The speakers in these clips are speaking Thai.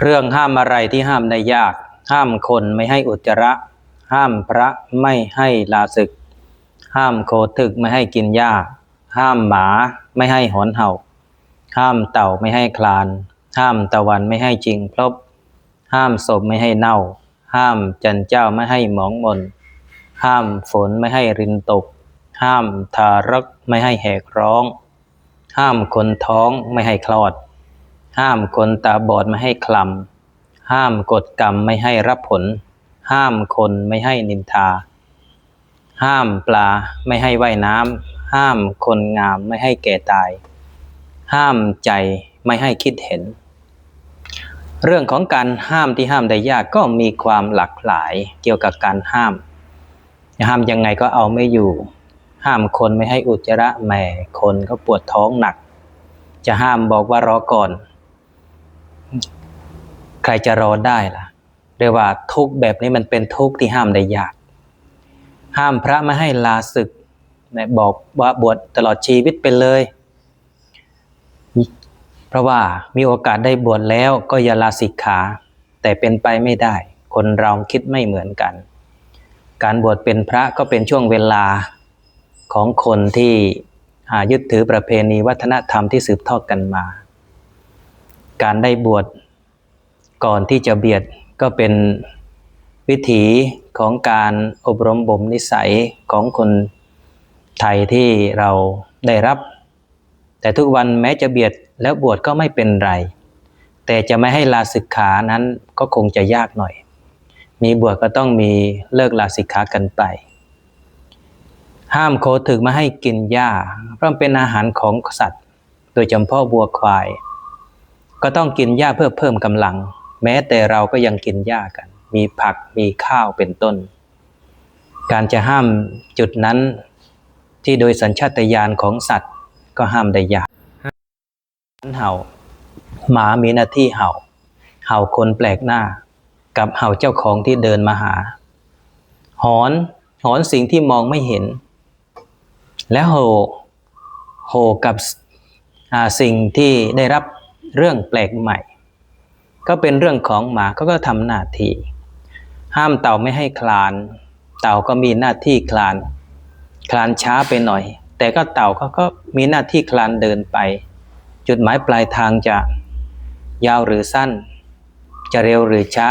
เรื่องห้ามอะไรที่ห้ามได้ยาก ห้ามคนไม่ให้อุจจาระ ห้ามพระไม่ให้ลาศึก ห้ามโคทึกไม่ให้กินหญ้า ห้ามหมาไม่ให้หอนเห่า ห้ามเต่าไม่ให้คลาน ห้ามตะวันไม่ให้จริงพลบ ห้ามศพไม่ให้เน่า ห้ามจันเจ้าไม่ให้หมองมน ห้ามฝนไม่ให้รินตก ห้ามทารกไม่ให้แหกร้อง ห้ามคนท้องไม่ให้คลอด ห้ามคนตาบอดไม่ให้คลำ ห้ามกฎกรรมไม่ให้รับผล ห้ามคนไม่ให้นินทา ห้ามปลาไม่ให้ว่ายน้ำ ห้ามคนงามไม่ให้แก่ตาย ห้ามใจไม่ให้คิดเห็น เรื่องของการห้ามที่ห้ามได้ยากก็มีความหลากหลายเกี่ยวกับการห้าม ห้ามยังไงก็เอาไม่อยู่ ห้ามคนไม่ให้อุจจาระแหม่คนก็ปวดท้องหนัก จะห้ามบอกว่ารอก่อน ใครจะรอได้ล่ะเรียกว่าทุกแบบนี้มันเป็นทุกข์ที่ห้ามได้ยาก ห้ามพระไม่ให้ลาศึกนะบอกว่าบวชตลอดชีวิตไปเลย เพราะว่ามีโอกาสได้บวชแล้วก็อย่าลาสิกขา แต่เป็นไปไม่ได้ คนเราคิดไม่เหมือนกัน การบวชเป็นพระก็เป็นช่วงเวลาของคนที่ยึดถือประเพณีวัฒนธรรมที่สืบทอดกันมา การได้บวชก่อนที่จะเบียดก็เป็นวิถีของการอบรมบ่มนิสัยของคนไทยที่เราได้รับ แต่ทุกวันแม้จะเบียดแล้วบวชก็ไม่เป็นไร แต่จะไม่ให้ลาสิกขานั้นก็คงจะยากหน่อย มีบวชก็ต้องมีเลิกลาสิกขากันไป ห้ามโคถึกมาให้กินหญ้าเพราะเป็นอาหารของสัตว์ โดยเฉพาะวัวควาย ก็ต้องกินหญ้าเพื่อเพิ่มกำลัง แม้แต่เราก็ยังกินหญ้ากัน มีผักมีข้าวเป็นต้น การจะห้ามจุดนั้น ที่โดยสัญชาตญาณของสัตว์ก็ห้ามได้ยากเห่า หมามีหน้าที่เห่า เห่าคนแปลกหน้า กับเห่าเจ้าของที่เดินมาหา หอนหอนสิ่งที่มองไม่เห็น แล้วโหโหกับสิ่งที่ได้รับ เรื่องแปลกใหม่ ก็เป็นเรื่องของหมาเขาก็ทำหน้าที่ ห้ามเต่าไม่ให้คลาน เต่าก็มีหน้าที่คลาน คลานช้าไปหน่อย แต่ก็เต่าเขาก็มีหน้าที่คลานเดินไป จุดหมายปลายทางจะยาวหรือสั้น จะเร็วหรือช้า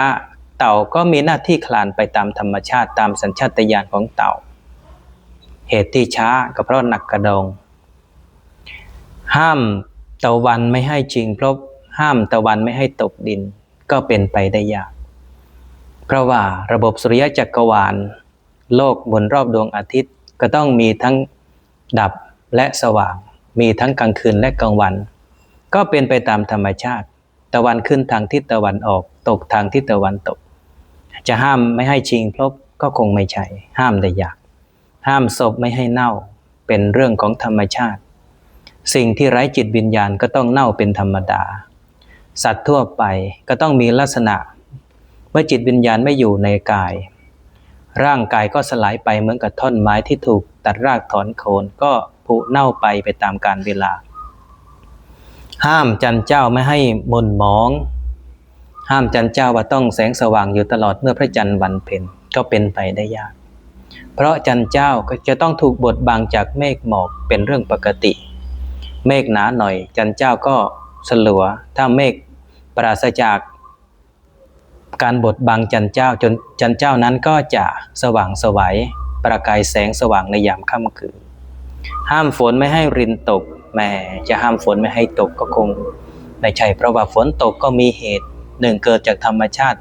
เต่าก็มีหน้าที่คลานไปตามธรรมชาติตามสัญชาตญาณของเต่า เหตุที่ช้าก็เพราะหนักกระดองห้าม ตะวันไม่ให้จริง เพราะห้ามตะวันไม่ให้ตกดินก็เป็นไปได้ยาก เพราะว่าระบบสุริยะจักรวาล โลกบนรอบดวงอาทิตย์ก็ต้องมีทั้งดับและสว่าง มีทั้งกลางคืนและกลางวัน ก็เป็นไปตามธรรมชาติ ตะวันขึ้นทางทิศตะวันออกตกทางทิศตะวันตก จะห้ามไม่ให้ชิงพลบก็คงไม่ใช่ ห้ามได้ยาก ห้ามศพไม่ให้เน่า เป็นเรื่องของธรรมชาติ สิ่งที่ไร้จิตวิญญาณก็ต้องเน่าเป็นธรรมดา สัตว์ทั่วไปก็ต้องมีลักษณะ เมื่อจิตวิญญาณไม่อยู่ในกาย ร่างกายก็สลายไปเหมือนกับท่อนไม้ที่ถูกตัดรากถอนโคนก็ผุเน่าไปไปตามกาลเวลา ห้ามจันเจ้าไม่ให้มนมอง ห้ามจันเจ้าว่าต้องแสงสว่างอยู่ตลอดเมื่อพระจันทร์วันเพ็ญก็เป็นไปได้ยาก เพราะจันเจ้าก็จะต้องถูกบดบังจากเมฆหมอกเป็นเรื่องปกติ เมฆหนาหน่อย จันเจ้าก็สลัว ถ้าเมฆปราศจาก การบดบังจันเจ้าจนจันเจ้านั้นก็จะสว่างสวัยประกายแสงสว่างในยามค่ำคืน ห้ามฝนไม่ให้รินตกแม่จะห้ามฝนไม่ให้ตกก็คงไม่ใช่เพราะว่าฝนตกก็มีเหตุหนึ่งเกิดจากธรรมชาติ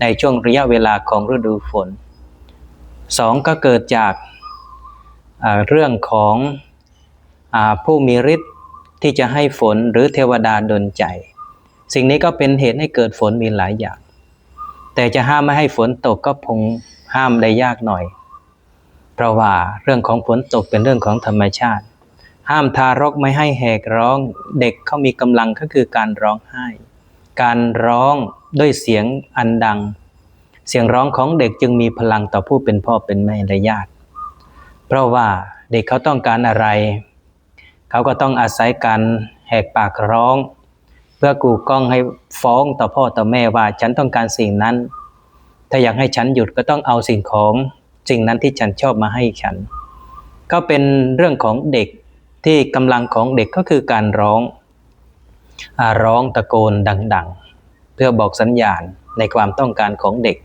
ในช่วงระยะเวลาของฤดูฝนสองก็เกิดจากเรื่องของ ผู้มีฤทธิ์ที่จะให้ฝนหรือเทวดาดลใจ สิ่งนี้ก็เป็นเหตุให้เกิดฝนมีหลายอย่าง แต่จะห้ามไม่ให้ฝนตกก็คงห้ามได้ยากหน่อย เพราะว่าเรื่องของฝนตกเป็นเรื่องของธรรมชาติ ห้ามทารกไม่ให้แหกร้องเด็กเขามีกำลังก็คือการร้องไห้ การร้องด้วยเสียงอันดัง เสียงร้องของเด็กจึงมีพลังต่อผู้เป็นพ่อเป็นแม่และญาติ เพราะว่าเด็กเขาต้องการอะไร เขาก็ต้องอาศัยการแหกปากร้อง เพื่อกูกล้องให้ฟ้องต่อพ่อต่อแม่ว่าฉันต้องการสิ่งนั้น ถ้าอยากให้ฉันหยุดก็ต้องเอาสิ่งของสิ่งนั้นที่ฉันชอบมาให้ฉัน ก็เป็นเรื่องของเด็กที่กำลังของเด็กก็คือการร้องอร้องตะโกนดัง ๆ เพื่อบอกสัญญาณในความต้องการของเด็ก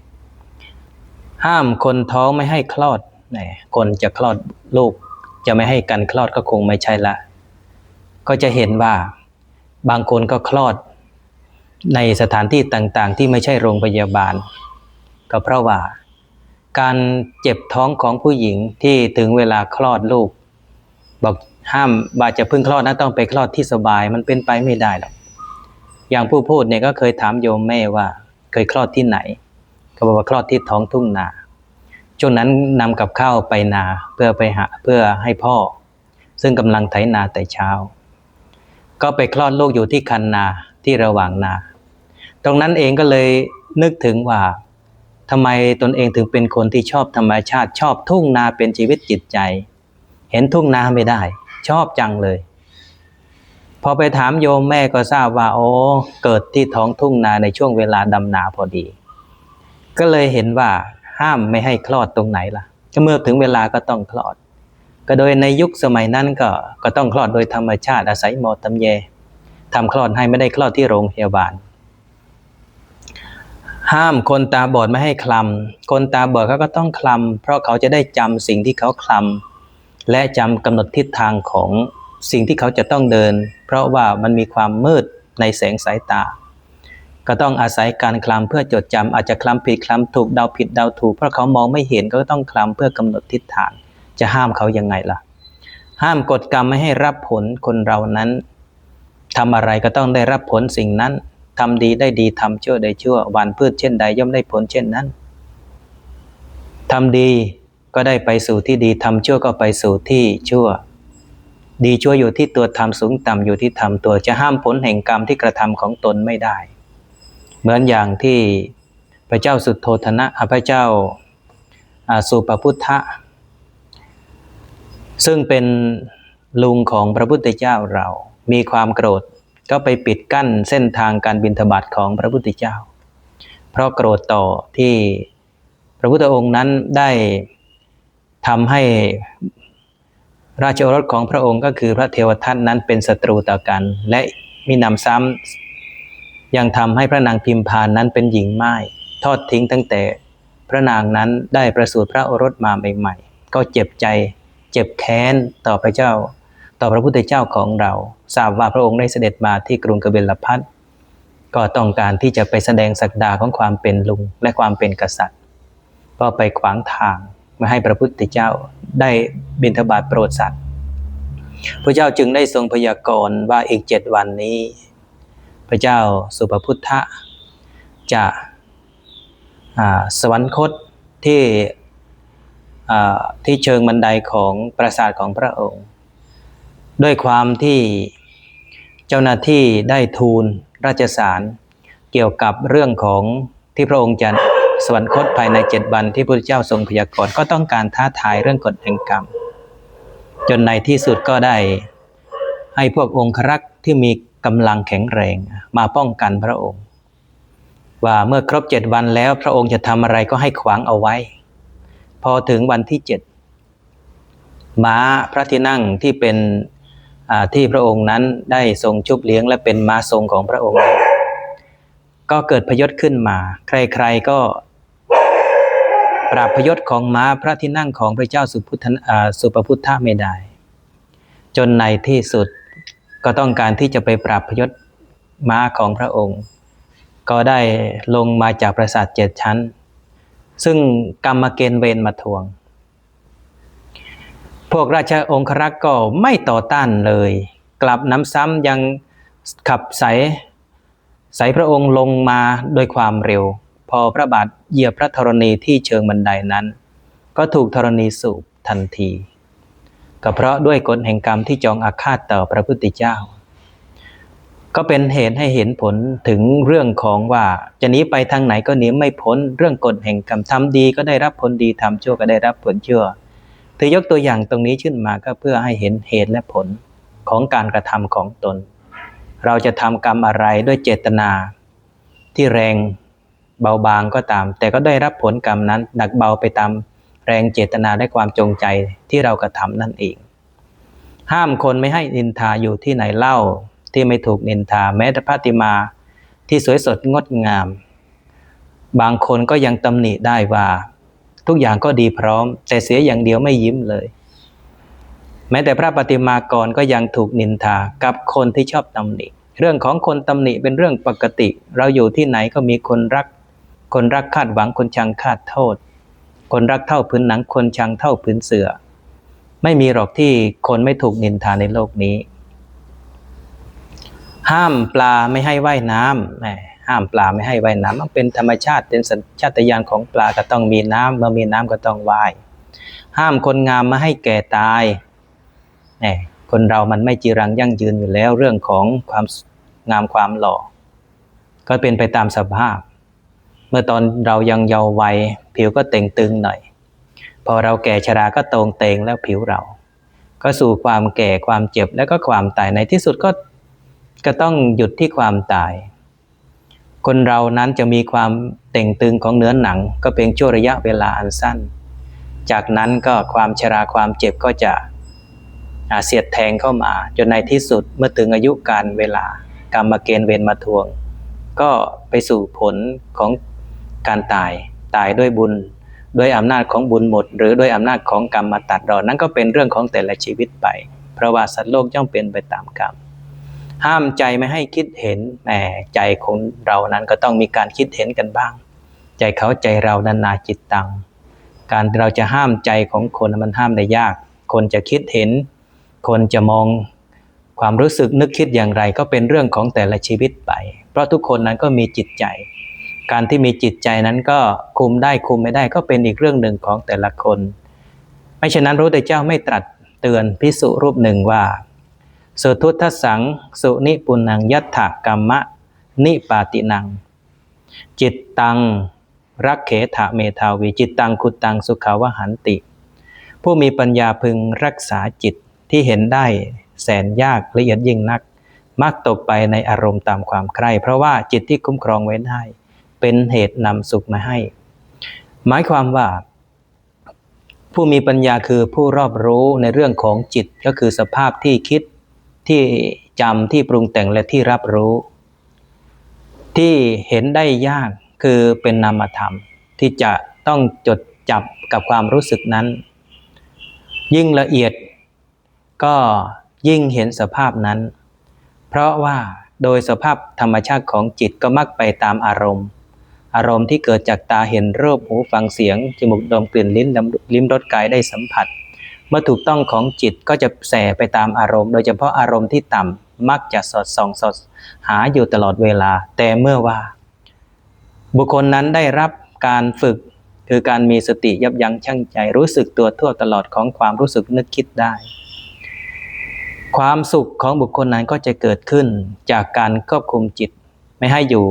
ห้ามคนท้องไม่ให้คลอดแหมคนจะคลอดลูกจะไม่ให้กันคลอดก็คงไม่ใช่ละ ก็จะเห็นว่าบางคนก็คลอดในสถานที่ต่างๆ ที่ไม่ใช่โรงพยาบาล ก็เพราะว่าการเจ็บท้องของผู้หญิงที่ถึงเวลาคลอดลูก บอกห้ามบาจะพึ่งคลอดนะต้องไปคลอดที่สบายมันเป็นไปไม่ได้หรอกอย่างผู้พูดเนี่ยก็เคยถามโยมแม่ว่า เคยคลอดที่ไหนเขาบอกว่าคลอดที่ท้องทุ่งนาช่วงนั้นนำกับข้าวไปนาเพื่อไปหาเพื่อให้พ่อ ซึ่งกำลังไถนาแต่เช้า ก็ไปคลอดลูกอยู่ที่คันนาที่ระหว่างนา ตรงนั้นเองก็เลยนึกถึงว่าทำไมตนเองถึงเป็นคนที่ชอบธรรมชาติชอบทุ่งนาเป็นชีวิตจิตใจ เห็นทุ่งนาไม่ได้ ชอบจังเลย พอไปถามโยมแม่ก็ทราบว่าโอ้เกิดที่ท้องทุ่งนาในช่วงเวลาดำนาพอดี ก็เลยเห็นว่าห้ามไม่ให้คลอดตรงไหนล่ะเมื่อถึงเวลาก็ต้องคลอด ก็โดยในยุคสมัยนั้นก็ก็ต้องคลอดโดยธรรมชาติอาศัยหมอตำเยทำคลอดให้ไม่ได้คลอดที่โรงพยาบาล ห้ามคนตาบอดไม่ให้คลำคนตาบอดเขาก็ต้องคลำเพราะเขาจะได้จำสิ่งที่เขาคลำและจำกำหนดทิศทางของสิ่งที่เขาจะต้องเดิน เพราะว่ามันมีความมืดในแสงสายตา ก็ต้องอาศัยการคลำเพื่อจดจำอาจจะคลำผิดคลำถูกเดาผิดเดาถูกเพราะเขามองไม่เห็นก็ต้องคลำเพื่อกำหนดทิศทาง จะห้ามเขายังไงล่ะ ห้ามกฎกรรมไม่ให้รับผลคนเรานั้นทำอะไรก็ต้องได้รับผลสิ่งนั้นทำดีได้ดีทำชั่วได้ชั่วหวานพืชเช่นใดย่อมได้ผลเช่นนั้นทำดีก็ได้ไปสู่ที่ดีทำชั่วก็ไปสู่ที่ชั่ว ดีชั่วอยู่ที่ตัวทำสูงต่ำอยู่ที่ทำตัวจะห้ามผลแห่งกรรมที่กระทำของตนไม่ได้ เหมือนอย่างที่พระเจ้าสุดโทธนะพระเจ้าสุปพุทธะ ซึ่งเป็นลุงของพระพุทธเจ้าเรา มีความโกรธก็ไปปิดกั้นเส้นทางการบินทบาทของพระพุทธเจ้า เพราะโกรธต่อที่พระพุทธองค์นั้นได้ทำให้ราชโอรสของพระองค์ก็คือพระเทวทัตนั้นเป็นศัตรูต่อกัน และมีนำซ้ำยังทำให้พระนางพิมพานนั้นเป็นหญิงไม้ทอดทิ้งตั้งแต่พระนางนั้นได้ประสูติพระโอรสมาใหม่ๆก็เจ็บใจ เจ็บแค้นต่อพระเจ้า ต่อพระพุทธเจ้าของเราทราบว่าพระองค์ได้เสด็จมาที่กรุงกบิลพัทก็ต้องการที่จะไปแสดงศักดาของความเป็นลุงและความเป็นกษัตริย์ ก็ไปขวางทางไม่ให้พระพุทธเจ้าได้บิณฑบาตโปรดสัตว์พระเจ้าจึงได้ทรงพยากรณ์ว่าอีกเจ็ดวันนี้ พระเจ้าสุภพุทธะจะสวรรคตที่ ที่เชิงบันไดของปราสาทของพระองค์ ด้วยความที่เจ้าหน้าที่ได้ทูลราชสารเกี่ยวกับเรื่องของที่พระองค์จะสวรรคตภายในเจ็ดวันที่พระเจ้าทรงพยากรณ์ก็ต้องการท้าทายเรื่องกฎแห่งกรรม จนในที่สุดก็ได้ให้พวกองครักษ์ที่มีกำลังแข็งแรงมาป้องกันพระองค์ ว่าเมื่อครบเจ็ดวันแล้วพระองค์จะทำอะไรก็ให้ขวางเอาไว้ พอถึงวันที่เจ็ดม้าพระที่นั่งที่เป็นที่พระองค์นั้นได้ทรงชุบเลี้ยงและเป็นม้าทรงของพระองค์ ก็เกิดพยศขึ้นมา ใครๆก็ปราบพยศของม้าพระที่นั่งของพระเจ้าสุพุทธสุปพุทธะไม่ได้ จนในที่สุดก็ต้องการที่จะไปปราบพยศม้าของพระองค์ ก็ได้ลงมาจากปราสาทเจ็ดชั้น ซึ่งกรรมเกณฑ์เวรมาทวง พวกราชองครักษ์ก็ไม่ต่อต้านเลย กลับน้ำซ้ำยังขับใสใสพระองค์ลงมาโดยความเร็ว พอพระบาทเหยียบพระธรณีที่เชิงบันไดนั้น ก็ถูกธรณีสูบทันที ก็เพราะด้วยกฎแห่งกรรมที่จองอาฆาตต่อพระพุทธเจ้า ก็เป็นเหตุให้เห็นผลถึงเรื่องของว่า จะหนีไปทางไหนก็หนีไม่พ้นเรื่องกฎแห่งกรรมทำดีก็ได้รับผลดีทำชั่วก็ได้รับผลชั่วถือยกตัวอย่างตรงนี้ขึ้นมาก็เพื่อให้เห็นเหตุและผลของการกระทำของตน เราจะทำกรรมอะไรด้วยเจตนา ที่แรงเบาบางก็ตาม แต่ก็ได้รับผลกรรมนั้นหนักเบาไปตามแรงเจตนาและความจงใจที่เรากระทำนั่นเอง ห้ามคนไม่ให้นินทาอยู่ที่ไหนเล่า ที่ไม่ถูกนินทาแม้แต่พระติมาที่สวยสดงดงาม บางคนก็ยังตำหนิได้ว่า ทุกอย่างก็ดีพร้อม แต่เสียอย่างเดียวไม่ยิ้มเลย แม้แต่พระปฏิมากรก็ยังถูกนินทากับคนที่ชอบตำหนิ เรื่องของคนตำหนิเป็นเรื่องปกติ เราอยู่ที่ไหนก็มีคนรัก คนรักคาดหวังคนชังคาดโทษ คนรักเท่าพื้นหนังคนชังเท่าพื้นเสือ ไม่มีหรอกที่คนไม่ถูกนินทาในโลกนี้ ห้ามปลาไม่ให้ว่ายน้ำแหมห้ามปลาไม่ให้ว่ายน้ำมันเป็นธรรมชาติเป็นสัญชาตญาณของปลาก็ต้องมีน้ำเมื่อมีน้ำก็ต้องว่าย ห้ามคนงามม่ให้แก่ตายแหมคนเรามันไม่จีรังยั่งยืนอยู่แล้วเรื่องของความงามความหล่อ ก็เป็นไปตามสภาพ เมื่อตอนเรายังเยาว์วัยผิวก็เต่งตึงหน่อย พอเราแก่ชราก็ตรงเตงแล้วผิวเรา ก็สู่ความแก่ความเจ็บแล้วก็ความตายในที่สุดก็ ก็ต้องหยุดที่ความตาย คนเรานั้นจะมีความเต่งตึงของเนื้อหนัง ก็เป็นช่วงระยะเวลาอันสั้น จากนั้นก็ความชราความเจ็บก็จะเสียดแทงเข้ามา จนในที่สุดเมื่อถึงอายุการเวลากรรมเกณฑ์เวรมาทวง ก็ไปสู่ผลของการตายตายด้วยบุญด้วยอำนาจของบุญหมด หรือด้วยอำนาจของกรรมมาตัดรอนนั่นก็เป็นเรื่องของแต่ละชีวิตไป เพราะว่าสัตว์โลกย่อมเป็นไปตามกรรม ห้ามใจไม่ให้คิดเห็นแหมใจของเรานั้นก็ต้องมีการคิดเห็นกันบ้าง ใจเขาใจเรานานาจิตตัง การเราจะห้ามใจของคนมันห้ามได้ยาก คนจะคิดเห็น คนจะมองความรู้สึกนึกคิดอย่างไร ก็เป็นเรื่องของแต่ละชีวิตไป เพราะทุกคนนั้นก็มีจิตใจ การที่มีจิตใจนั้นก็คุมได้คุมไม่ได้ก็เป็นอีกเรื่องหนึ่งของแต่ละคน ไม่ฉะนั้นพระพุทธเจ้าไม่ตรัสเตือนพิสุรูปหนึ่งว่า สุทุทสัง สุนิปุนังยัตถกรรมะ นิปาตินัง จิตตัง รักเขถะเมทาวี จิตตังคุตังสุขาวหันติ ผู้มีปัญญาพึงรักษาจิตที่เห็นได้แสนยากละเอียดยิ่งนัก มักตกไปในอารมณ์ตามความใคร่ เพราะว่าจิตที่คุ้มครองไว้ได้ เป็นเหตุนำสุขมาให้ หมายความว่าผู้มีปัญญาคือผู้รอบรู้ในเรื่องของจิตก็คือสภาพที่คิด ที่จำที่ปรุงแต่งและที่รับรู้ ที่เห็นได้ยากคือเป็นนามธรรม ที่จะต้องจดจับกับความรู้สึกนั้น ยิ่งละเอียดก็ยิ่งเห็นสภาพนั้น เพราะว่าโดยสภาพธรรมชาติของจิตก็มักไปตามอารมณ์ อารมณ์ที่เกิดจากตาเห็นรูปหูฟังเสียงจมูกดมกลิ่นลิ้นลิ้มรสกายได้สัมผัส เมื่อถูกต้องของจิตก็จะแส่ไปตามอารมณ์ โดยเฉพาะอารมณ์ที่ต่ำมักจะสอดส่องสอดหาอยู่ตลอดเวลา แต่เมื่อว่า บุคคลนั้นได้รับการฝึกคือการมีสติยับยั้งชั่งใจ รู้สึกตัวทั่วตลอดของความรู้สึกนึกคิดได้ ความสุขของบุคคลนั้นก็จะเกิดขึ้นจากการควบคุมจิตไม่ให้อยู่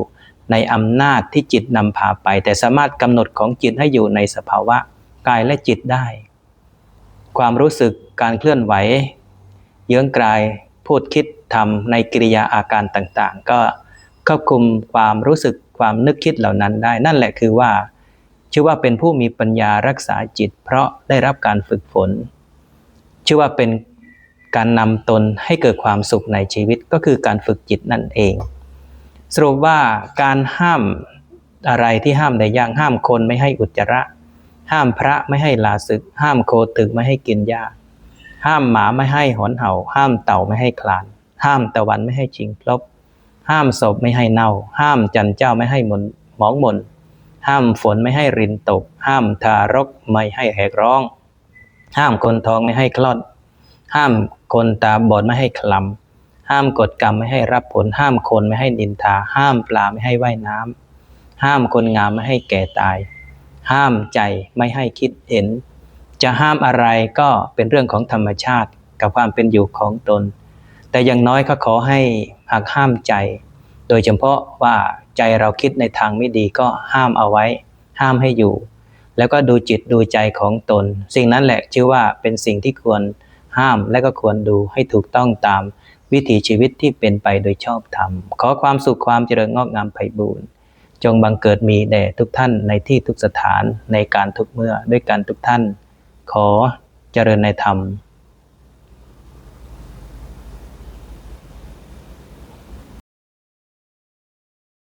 ในอำนาจที่จิตนำพาไป แต่สามารถกำหนดของจิตให้อยู่ในสภาวะกายและจิตได้ ความรู้สึกการเคลื่อนไหว เยื้องกลายพูดคิดทำในกิริยาอาการต่างๆ ก็ควบคุมความรู้สึกความนึกคิดเหล่านั้นได้ นั่นแหละคือว่า ชื่อว่าเป็นผู้มีปัญญารักษาจิต เพราะได้รับการฝึกฝน ชื่อว่าเป็นการนำตนให้เกิดความสุขในชีวิตก็คือการฝึกจิตนั่นเอง สรุปว่าการห้ามอะไรที่ห้ามได้ยากห้ามคนไม่ให้อุจจาระ ห้ามพระไม่ให้ลาศึก ห้ามโคตึกไม่ให้กินหญ้า ห้ามหมาไม่ให้หอนเห่า ห้ามเต่าไม่ให้คลาน ห้ามตะวันไม่ให้ชิงพลบ ห้ามศพไม่ให้เน่า ห้ามจันเจ้าไม่ให้มนหมองมน ห้ามฝนไม่ให้รินตก ห้ามทารกไม่ให้แหกร้อง ห้ามคนท้องไม่ให้คลอด ห้ามคนตาบอดไม่ให้คลำ ห้ามกฎกรรมไม่ให้รับผล ห้ามคนไม่ให้นินทา ห้ามปลาไม่ให้ว่ายน้ำห้ามคนงามไม่ให้แก่ตาย ห้ามใจไม่ให้คิดเห็น จะห้ามอะไรก็เป็นเรื่องของธรรมชาติกับความเป็นอยู่ของตน แต่อย่างน้อยก็ขอให้หากห้ามใจ โดยเฉพาะว่าใจเราคิดในทางไม่ดีก็ห้ามเอาไว้ ห้ามให้อยู่ แล้วก็ดูจิตดูใจของตน สิ่งนั้นแหละชื่อว่าเป็นสิ่งที่ควรห้ามและก็ควรดูให้ถูกต้องตามวิถีชีวิตที่เป็นไปโดยชอบธรรม ขอความสุขความเจริญงอกงามไพบูรณ์ จงบังเกิดมีแด่ทุกท่านในที่ทุกสถานในการทุกเมื่อด้วยกันทุกท่าน ขอเจริญในธรรม